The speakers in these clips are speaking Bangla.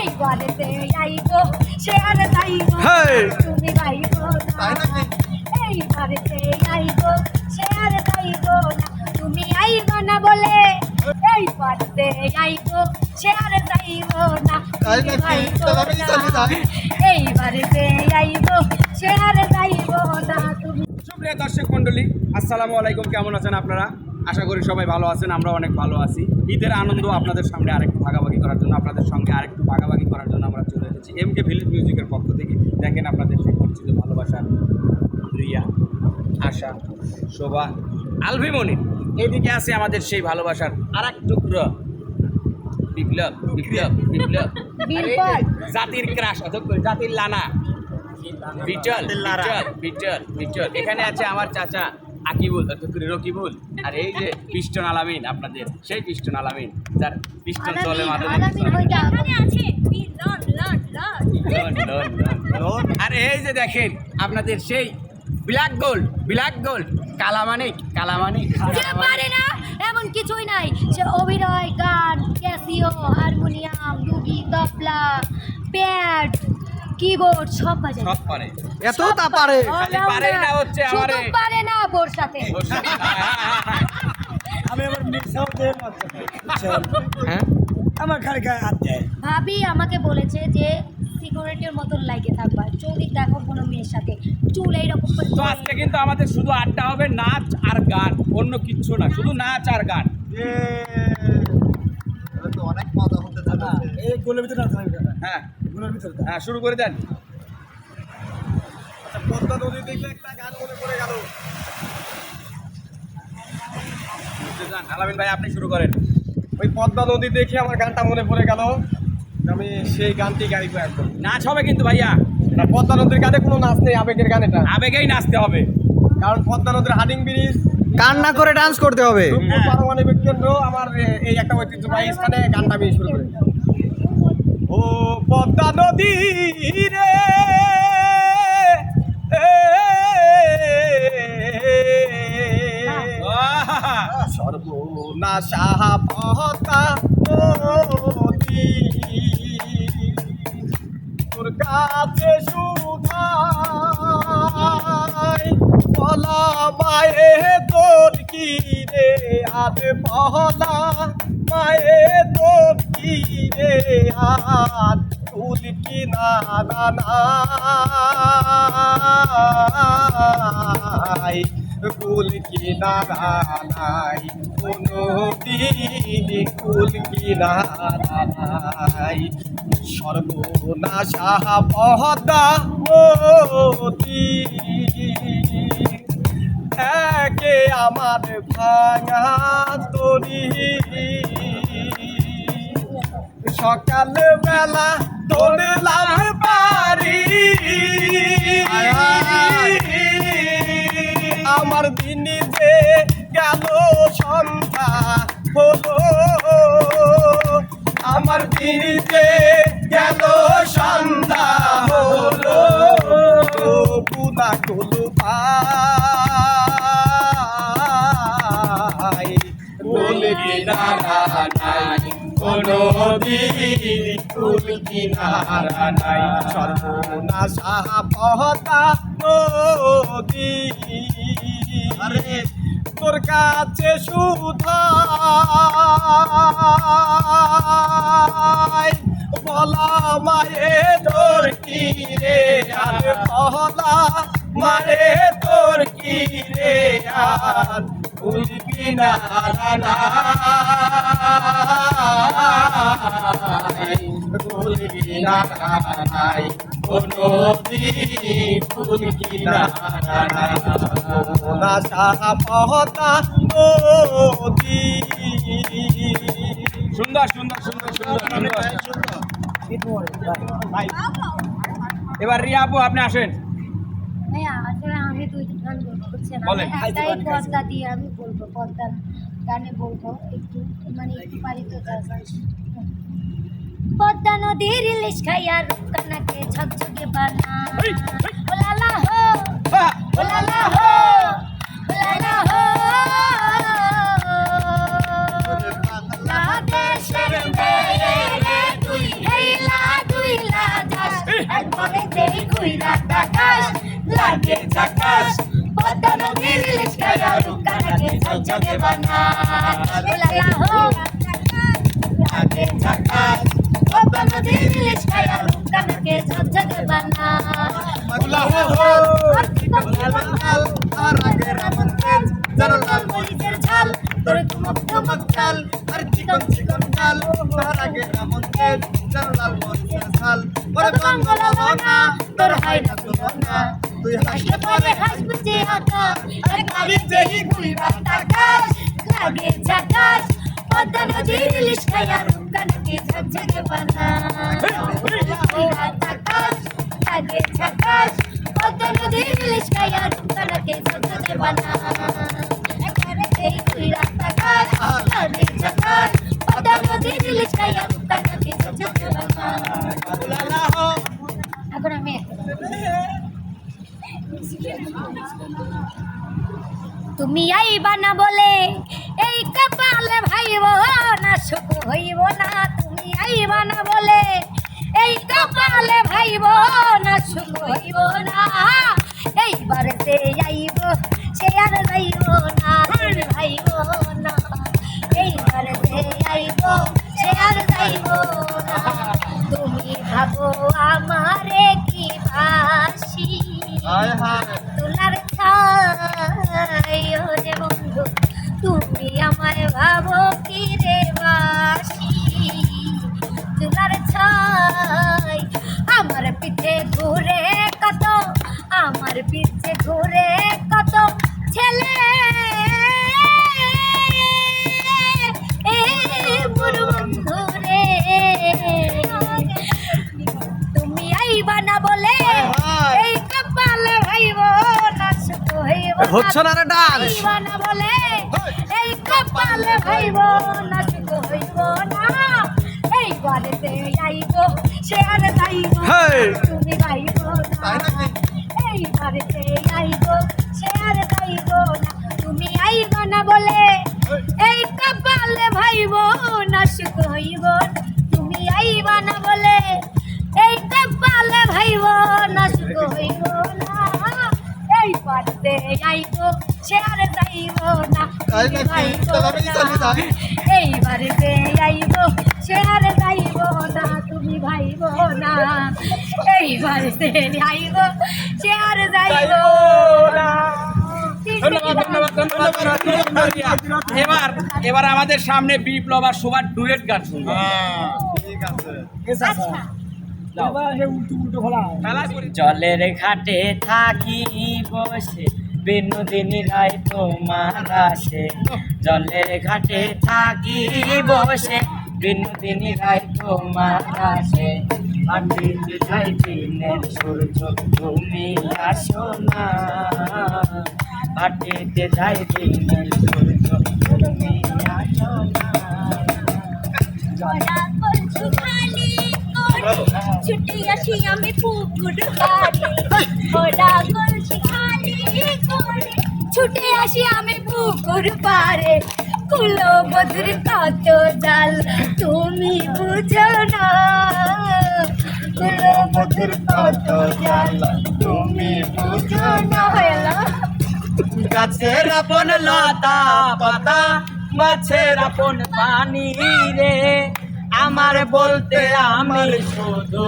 এই সে আর হেই! তুমি যাইব না। এই বাড়িতে আইব সে আর যাইব না। তুমি আইব না বলে। এই বাড়িতে আইব সে আর যাইব না। তুমি। এই বাড়িতে আইব সে আর যাইব না। তুমি সুপ্রিয় দর্শক মণ্ডলী আসসালামু আলাইকুম। কেমন আছেন আপনারা? আশা করি সবাই ভালো আছেন আমরা অনেক ভালো আছি। ঈদের আনন্দ আপনাদের সামনে আরেকটু ভাগাভাগি করার জন্য আপনাদের সঙ্গে আরেকটু ভাগাভাগি করার জন্য আমরা চলে এসেছি। এম কে ভিলেজ মিউজিকের পক্ষ থেকে। দেখেন আপনাদের সেই পরিচিত ভালোবাসার রিয়া আশা শোভা আলভিমনি। এইদিকে আছে আমাদের সেই ভালোবাসার আর এক টুকরো। বিপ্লব বিপ্লব বিপ্লব। জাতির ক্রাশ জাতির লানা। Beetle beetle beetle beetle. এখানে আছে আমার চাচা আকিবুল অথবা রকিবুল আর এই যে পিস্টন আলামিন আপনাদের সেই পিস্টন আলামিন যার পিস্টন চলে আর এই যে দেখেন আপনাদের সেই black gold black gold Kalamanik Kalamanik. Keyboard সব বাজায়। সব পারে। এত তা পারে। খালি পারেই না হচ্ছে শুধু পারে না বোর সাথে। আমি আবার মিক্সাও হ্যাঁ? আমার খালি গায়ে হাত দেয়। ভাবি আমাকে বলেছে যে সিকিউরিটির মতন লাগে থাকবা। যদি দেখো কোনো মেয়ের সাথে চুল এইরকম করে তো আজকে কিন্তু আমাদের শুধু আড্ডা হবে নাচ আর গান অন্য কিচ্ছু না শুধু নাচ আর গান। অনেক মজা হতে যাচ্ছে এই গোলের ভিতরে হ্যাঁ। গোলের ভিতরে হ্যাঁ শুরু করে দেন। আচ্ছা পদ্মা নদী দেখলে একটা গান মনে পড়ে গেল। আলামিন ভাই আপনি শুরু করেন। ওই পদ্মা নদী দেখে আমার গানটা মনে পড়ে গেল। আমি সেই গানটি গাইবো একদম নাচ হবে কিন্তু ভাইয়া। না পদ্মা নদীর গানে কোনো নাচ নেই আবেগের গান এটা। আবেগেই নাচতে হবে। কারণ পদ্মা নদীর হাডিং ব্রিজ কান্না করে ডান্স করতে হবে। পারমাণবিক কেন্দ্র আমার এই একটা ঐতিহ্যবাহী স্থানে গানটা আমি শুরু করি। ও পদ্মা নদী রে। সর্বনাশা পদ্মা নদী। তোর কাছে সুধাই বলা মায়ে তোর কি রে? আজ বলা আজ ফুল কি না না নাই। কুল কি না নাই। কোনো দিন কুল না নাই সর্বনাশা পহদা মতি একে আমার ভাঙা তরি সকাল বেলা তোরলাম পারি আমার দিন যে গেল সন্ধ্যা হলো। আমার দিন যে কোনো দিন কুল নাই। সর্বনাশা পহতা নদী তোর কাছে সুধাই বলা মায়ে তোর কি রে? আর বলা মারে তোর কি রে? আর ফুল কিনারা নাই। নাই কোনো নাশা পহতা নদী সুন্দর সুন্দর সুন্দর সুন্দর এবার রিয়া আপু আপনি আসেন। আমি দুইটা গান বলব বলেন। আমি পর্দা দিয়ে আমি বলব পর্দার গানে বলব একটু মানে একটু পারিত পদ্মা নদীর ইলিশ খাইয়া রূপকানাকে ঝকঝকে বানা। ওলালা হো ওলালা হো ওলালা হো। Like it's a cash. উলালা হো লাগে ঝাকাস পদ্মা নদীর ইলিশ খায়া রূপকানাকে ঝকঝকে বানাস উলালা হো, আর আগে রামন তেজ যেন লাল মরিচের ঝাল তোর তুমক তুমক চাল আর চিকন চিকন চাল তার আগে রামন তেজ যেন লাল মরিচের ঝাল ওরে বাংলা বানা তোর হাই না তুই হাসলে পরে হাসবো যে আকাশ আর গাড়ির যেই ঘুরি বাতাকাশ লাগে ঝাকাশ পদ্মা নদীর ইলিশ খায়া রূপকানাকে ঝকঝকে বানাস বাতাকাশ লাগে ঝাকাশ পদ্মা নদীর ইলিশ খায়া রূপকানাকে ঝকঝকে বানাস একেবারে যেই ঘুরি বাতাকাশ লাগে ঝাকাশ পদ্মা নদীর ইলিশ খায়া তুমি আইবা না বলে, এই কপালে ভাইব না, সুখ হইব না। তুমি আইবা না বলে, এই কপালে ভাইব না, সুখ হইব না। এইবারে সে আইব, সে আর যাইব না ভাইব না। এইবারে সে আইব, সে আর যাইব না। তুমি ভাবো আমারে কি বাসি? হায় হায়। হচ্ছে না রে ডান্স বলে এই কপালে ভাইব না হইব না। এই আইব সে আর যাইব। তুমি তাই না এই বাড়িতে আইব সে আর যাইব না। তুমি আইব না বলে এই কপালে ভাইব না হইব। তুমি আইবা না বলে এই কপালে ভাইব না হইব না। এই বাড়িতে আইব সে আর যাইব না তাই তুমি না। চলে যাই। এই বাড়িতে আইব সে আর যাইব না তুমি ভাইব না এই বাড়িতে আইব সে আর যাইব না ধন্যবাদ ধন্যবাদ ধন্যবাদ ধন্যবাদ এবার এবার আমাদের সামনে বিপ্লব আর সবার ডুয়েট গান শুনব হ্যাঁ ঠিক আছে জলের ঘাটে থাকি বসে বিনোদিনী রায় তোমার আসে। জলের ঘাটে থাকি বসে বিনোদিনী রায় তোমার আসে। মাটিতে যাই দিনের সূর্য তুমি আসো না। মাটিতে যাই দিনের সূর্য তুমি আসো না। ছুটি আসি আমি পুকুর পাড়ে ওরা বলছি খালি করে ছুটে আসি আমি পুকুর পাড়ে কুলো বদর কত জাল তুমি বুঝো না কুলো বদর কত জাল তুমি বুঝো না গাছের আপন লতা পাতা মাছের আপন পানি রে আমার বলতে আমি শুধু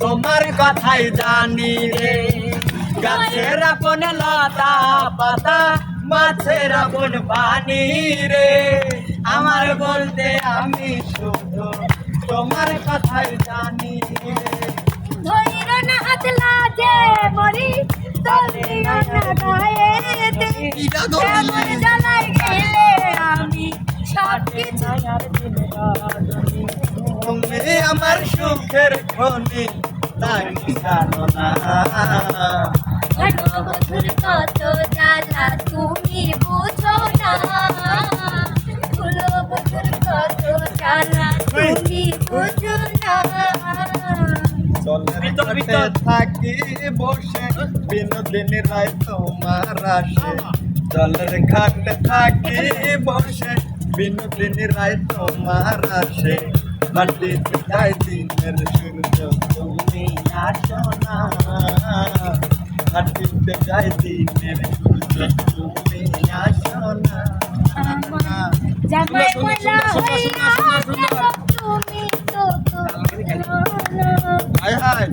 তোমার কথাই জানি রে। গাছের আপন লতা পাতা মাছের আপন পানি রে। আমার বলতে আমি শুধু তোমার কথাই জানি রে। ধৈর না হাত লাজে মরি ধরিও না গায়েতে জ্বালায় গেলে আমি? সব কিছু তুমি আমার সুখের খনি তাই জানো না। বধুর কত জ্বালা তুমি বুঝো না। বধুর কত জ্বালা তুমি বুঝো না। থাকি বসে বিনোদিনী রায় তোমার আসে। জলের ঘাটে থাকি বসে বিনোদিনী রায় তোমার আসে। মাটিতে দিনের সূর্য তুমি আসো না দিনের সূর্য তুমি আসো না জামাই হইয়া তুমি তো তো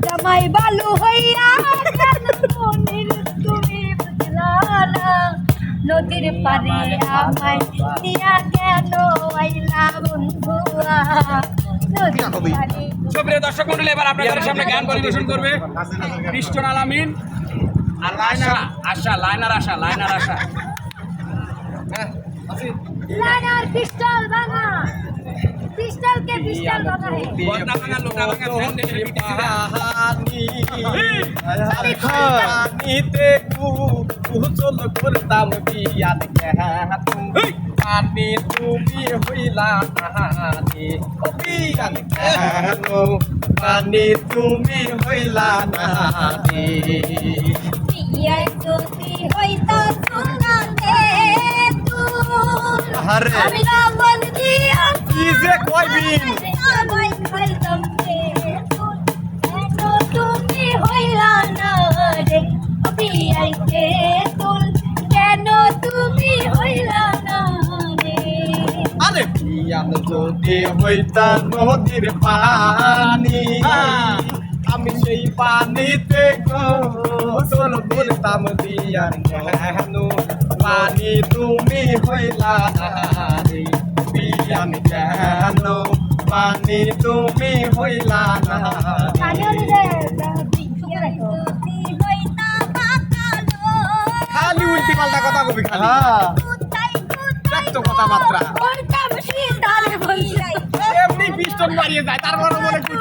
জামাই বালু হইয়া তুমি নদীর পারে আমায় নিয়া কেন আইলা বন্ধুয়া সুপ্রিয় দর্শক মন্ডলী এবার আপনাদের সামনে গান পরিবেশন করবে কৃষ্ণ আলামিন আর Asha Asha liner Asha liner Asha. Liner পিস্তল ভাঙা। পিস্তলকে পিস্তল ভাঙা হে। বদনা ভাঙা লোটা ভাঙা ফ্যান দেখে পিটিছি রে। পানি পানিতে কুচল করতাম বিয়াদ তুমি পানি তুমি হইলা নাহানি। কেন তুমি হইলা নাহানি। যদি হইতা সুনাতে আরে। আমি মন কি যে কইবিন আমায় খাইতাম। বিয়াদ যদি হইতা নদীর পানি। আমি সেই পানিতে গোসল করতাম দিয়ান কেন পানি তুমি হইলা বিয়ান কেন? পানি তুমি হইলা বাকালো খালি উল্টি পাল্টা কথা কবি খালি। দেখ কথাবার্তা। এমনি পিস্টন যায় তারপর মনে কি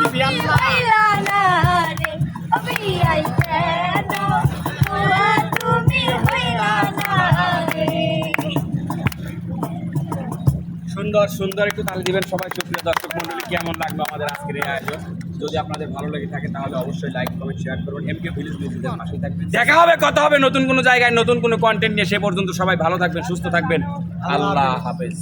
সুন্দর সুন্দর একটু তালি দিবেন সবাই সুপ্রিয় দর্শক মন্ডলী কেমন লাগবে আমাদের আজকের এই আয়োজন? যদি আপনাদের ভালো লেগে থাকে তাহলে অবশ্যই লাইক কমেন্ট শেয়ার করুন। এমকে ভিলেজ মিউজিকের পাশেই থাকবেন। দেখা হবে কথা হবে নতুন কোনো জায়গায় নতুন কোনো কন্টেন্ট নিয়ে সে পর্যন্ত সবাই ভালো থাকবেন সুস্থ থাকবেন। আল্লাহ হাফেজ।